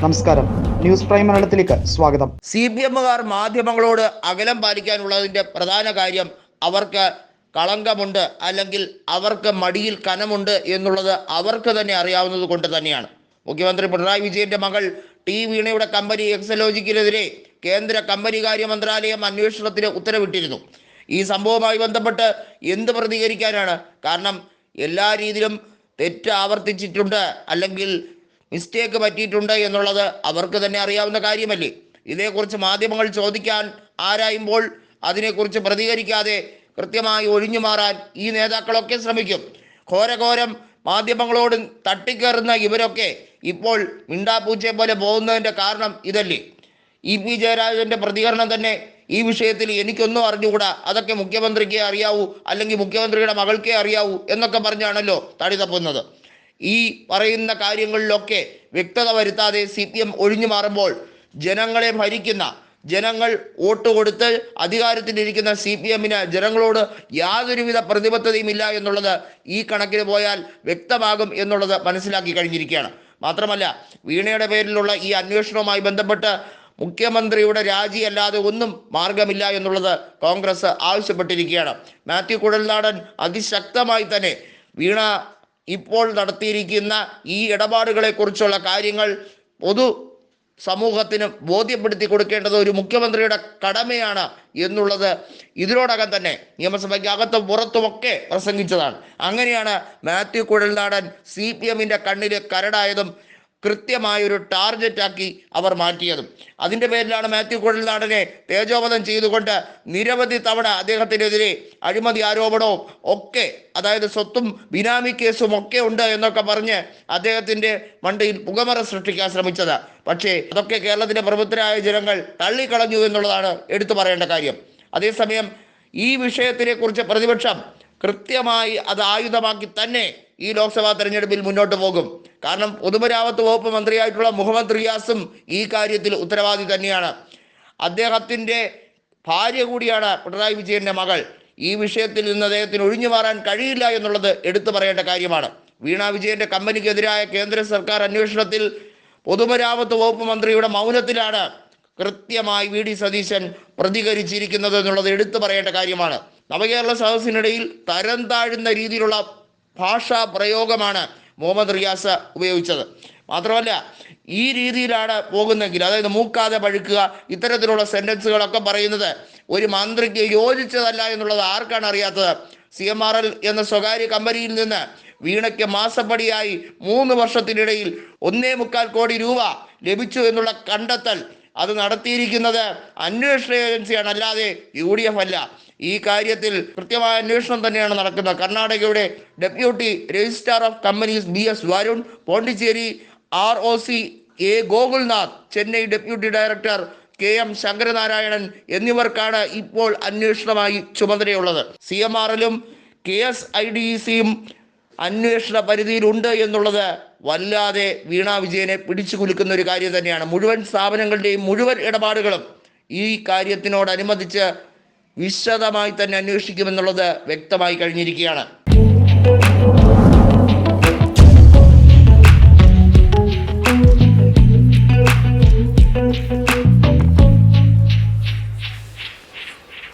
നമസ്കാരം. News prime മലയാളത്തിലേക്ക് സ്വാഗതം. സി പി എമ്മുകാർ മാധ്യമങ്ങളോട് അകലം പാലിക്കാനുള്ളതിന്റെ പ്രധാന കാര്യം അവർക്ക് കളങ്കമുണ്ട് അല്ലെങ്കിൽ അവർക്ക് മടിയിൽ കനമുണ്ട് എന്നുള്ളത് അവർക്ക് തന്നെ അറിയാവുന്നത് കൊണ്ട് തന്നെയാണ്. മുഖ്യമന്ത്രി പിണറായി വിജയന്റെ മകൾ ടി വീണയുടെ കമ്പനി എക്സലോജിക്കിനെതിരെ കേന്ദ്ര കമ്പനി കാര്യ മന്ത്രാലയം അന്വേഷണത്തിന് ഉത്തരവിട്ടിരുന്നു. ഈ സംഭവവുമായി ബന്ധപ്പെട്ട് എന്ത് പ്രതികരിക്കാനാണ്? കാരണം എല്ലാ രീതിയിലും തെറ്റ് ആവർത്തിച്ചിട്ടുണ്ട്. അല്ലെങ്കിൽ മിസ്റ്റേക്ക് പറ്റിയിട്ടുണ്ട് എന്നുള്ളത് അവർക്ക് തന്നെ അറിയാവുന്ന കാര്യമല്ലേ? ഇതേക്കുറിച്ച് മാധ്യമങ്ങൾ ചോദിക്കാൻ ആരായുമ്പോൾ അതിനെക്കുറിച്ച് പ്രതികരിക്കാതെ കൃത്യമായി ഒഴിഞ്ഞു മാറാൻ ഈ നേതാക്കളൊക്കെ ശ്രമിക്കും. ഘോരഘോരം മാധ്യമങ്ങളോട് തട്ടിക്കയറുന്ന ഇവരൊക്കെ ഇപ്പോൾ മിണ്ടാപ്പൂച്ചയെ പോലെ പോകുന്നതിന്റെ കാരണം ഇതല്ലേ? ഇ പി ജയരാജന്റെ പ്രതികരണം തന്നെ ഈ വിഷയത്തിൽ എനിക്കൊന്നും അറിഞ്ഞുകൂടാ. അതൊക്കെ മുഖ്യമന്ത്രിക്കേ അറിയാവൂ അല്ലെങ്കിൽ മുഖ്യമന്ത്രിയുടെ മകൾക്കേ അറിയാവൂ എന്നൊക്കെ പറഞ്ഞാണല്ലോ തടി തപ്പുന്നത്. ഈ പറയുന്ന കാര്യങ്ങളിലൊക്കെ വ്യക്തത വരുത്താതെ സി പി എം ഒഴിഞ്ഞു മാറുമ്പോൾ ജനങ്ങളെ ഭരിക്കുന്ന ജനങ്ങൾ വോട്ട് കൊടുത്ത് അധികാരത്തിലിരിക്കുന്ന സി പി എമ്മിന് ജനങ്ങളോട് യാതൊരുവിധ പ്രതിബദ്ധതയും ഇല്ല എന്നുള്ളത് ഈ കണക്കിന് പോയാൽ വ്യക്തമാകും എന്നുള്ളത് മനസ്സിലാക്കി കഴിഞ്ഞിരിക്കുകയാണ്. മാത്രമല്ല വീണയുടെ പേരിലുള്ള ഈ അന്വേഷണവുമായി ബന്ധപ്പെട്ട് മുഖ്യമന്ത്രിയുടെ രാജി അല്ലാതെ ഒന്നും മാർഗമില്ല എന്നുള്ളത് കോൺഗ്രസ് ആവശ്യപ്പെട്ടിരിക്കുകയാണ്. മാത്യു കുഴൽനാടൻ അതിശക്തമായി തന്നെ വീണ ഇപ്പോൾ നടത്തിയിരിക്കുന്ന ഈ ഇടപാടുകളെക്കുറിച്ചുള്ള കാര്യങ്ങൾ പൊതു സമൂഹത്തിന് ബോധ്യപ്പെടുത്തി കൊടുക്കേണ്ടത് ഒരു മുഖ്യമന്ത്രിയുടെ കടമയാണ് എന്നുള്ളത് ഇതിനോടകം തന്നെ നിയമസഭയ്ക്ക് അകത്തും പുറത്തുമൊക്കെ പ്രസംഗിച്ചതാണ്. അങ്ങനെയാണ് മാത്യു കുഴൽനാടൻ സി പി എമ്മിന്റെ കണ്ണിൽ കരടായതും കൃത്യമായൊരു ടാർഗറ്റാക്കി അവർ മാറ്റിയതും. അതിന്റെ പേരിലാണ് മാത്യു കുഴൽനാടനെ തേജോവധം ചെയ്തുകൊണ്ട് നിരവധി തവണ അദ്ദേഹത്തിനെതിരെ അഴിമതി ആരോപണവും ഒക്കെ അതായത് സ്വത്തും ബിനാമി കേസും ഒക്കെ ഉണ്ട് എന്നൊക്കെ പറഞ്ഞ് അദ്ദേഹത്തിന്റെ മണ്ടയിൽ പുകമറ സൃഷ്ടിക്കാൻ ശ്രമിച്ചത്. പക്ഷേ അതൊക്കെ കേരളത്തിലെ പ്രബുദ്ധരായ ജനങ്ങൾ തള്ളിക്കളഞ്ഞു എന്നുള്ളതാണ് എടുത്തു പറയേണ്ട കാര്യം. അതേസമയം ഈ വിഷയത്തിനെക്കുറിച്ച് പ്രതിപക്ഷം കൃത്യമായി അത് ആയുധമാക്കി തന്നെ ഈ ലോക്സഭാ തെരഞ്ഞെടുപ്പിൽ മുന്നോട്ട് പോകും. കാരണം പൊതുമരാമത്ത് വകുപ്പ് മന്ത്രിയായിട്ടുള്ള മുഹമ്മദ് റിയാസും ഈ കാര്യത്തിൽ ഉത്തരവാദി തന്നെയാണ്. അദ്ദേഹത്തിന്റെ ഭാര്യ കൂടിയാണ് പിണറായി വിജയന്റെ മകൾ. ഈ വിഷയത്തിൽ നിന്ന് അദ്ദേഹത്തിന് ഒഴിഞ്ഞു മാറാൻ കഴിയില്ല എന്നുള്ളത് എടുത്തു പറയേണ്ട കാര്യമാണ്. വീണ വിജയന്റെ കമ്പനിക്കെതിരായ കേന്ദ്ര സർക്കാർ അന്വേഷണത്തിൽ പൊതുമരാമത്ത് വകുപ്പ് മന്ത്രിയുടെ മൗനത്തിലാണ് കൃത്യമായി വി ഡി സതീശൻ പ്രതികരിച്ചിരിക്കുന്നത് എന്നുള്ളത് എടുത്തു പറയേണ്ട കാര്യമാണ്. നവകേരള സദസ്സിനിടയിൽ തരം താഴുന്ന രീതിയിലുള്ള ഭാഷാ പ്രയോഗമാണ് മുഹമ്മദ് റിയാസ് ഉപയോഗിച്ചത്. മാത്രമല്ല ഈ രീതിയിലാണ് പോകുന്നെങ്കിൽ അതായത് മൂക്കാതെ പഴുക്കുക ഇത്തരത്തിലുള്ള സെന്റൻസുകളൊക്കെ പറയുന്നത് ഒരു മന്ത്രിക്ക് യോജിച്ചതല്ല എന്നുള്ളത് ആർക്കാണ് അറിയാത്തത്? സി എം ആർ എൽ എന്ന സ്വകാര്യ കമ്പനിയിൽ നിന്ന് വീണയ്ക്ക് മാസപ്പടിയായി മൂന്ന് വർഷത്തിനിടയിൽ ഒന്നേ മുക്കാൽ കോടി രൂപ ലഭിച്ചു എന്നുള്ള കണ്ടെത്തൽ അത് നടത്തിയിരിക്കുന്നത് അന്വേഷണ ഏജൻസിയാണ്. അല്ലാതെ യു ഡി എഫ് അല്ല. ഈ കാര്യത്തിൽ കൃത്യമായ അന്വേഷണം തന്നെയാണ് നടക്കുന്നത്. കർണാടകയുടെ deputy registrar of companies B S Varun Pondicherry R O C A Gokulnath Chennai deputy director K M Sankaranarayanan എന്നിവർക്കാണ് ഇപ്പോൾ അന്വേഷണമായി ചുമതലയുള്ളത്. സി എം ആറിലും കെ എസ് ഐ ഡി സിയും അന്വേഷണ പരിധിയിലുണ്ട് എന്നുള്ളത് വല്ലാതെ വീണ വിജയനെ പിടിച്ചു കുലുക്കുന്ന ഒരു കാര്യം തന്നെയാണ്. മുഴുവൻ സ്ഥാപനങ്ങളുടെയും മുഴുവൻ ഇടപാടുകളും ഈ കാര്യത്തിനോടനുബന്ധിച്ച് വിശദമായി തന്നെ അന്വേഷിക്കുമെന്നുള്ളത് വ്യക്തമായി കഴിഞ്ഞിരിക്കുകയാണ്.